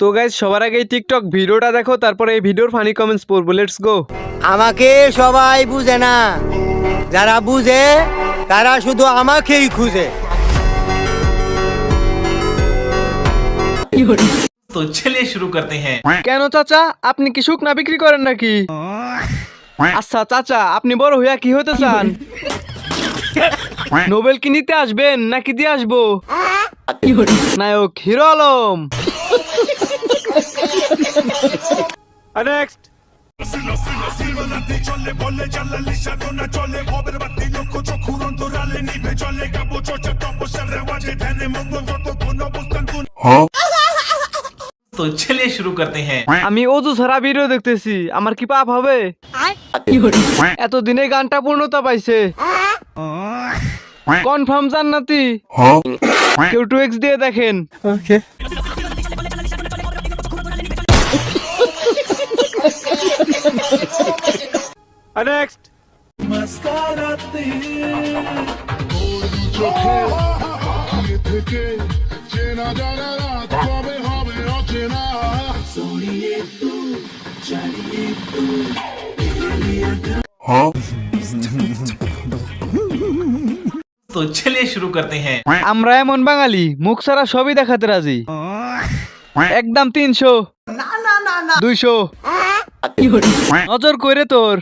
তো গাইজ সবার আগে টিকটক ভিডিওটা দেখো তারপরে এই ভিডিওর ফানি কমেন্টস পড়ব লেটস গো আমাকে সবাই বুঝে না। যারা বুঝে তারা শুধু আমাকেই খুঁজে। তো চলে শুরু করতে হ্যাঁ। কেন চাচা? আপনি কি শুকনা বিক্রি করেন নাকি? আচ্ছা চাচা আপনি বড় হইয়া কি হতে চান? নোবেল কি নিতে আসবেন নাকি দিয়ে আসব? নায়ক হিরো আলম। নেক্সট চলে তো শুরু করতে হ্যাঁ আমি তো সারা ভিডিও দেখতেছি আমার কি পাপ হবে? এতদিনে গানটা পূর্ণতা পাইছে। কনফার্ম জান্নাতি। হ্যাঁ। কেউ টু এক্স দিয়ে দেখেন। ওকে নেক্সট মাস্কারাতে চোখে থেকে চেনা জানা রাত কবে হবে অচেনা সরিয়ে তু চালিয়ে তু তো চলে শুরু করতে হ্যাঁ। আমরা এমন বাঙালি মুখ সারা সবই দেখাতে রাজি। একদম তিনশো। দুইশো। নজর করে তোর।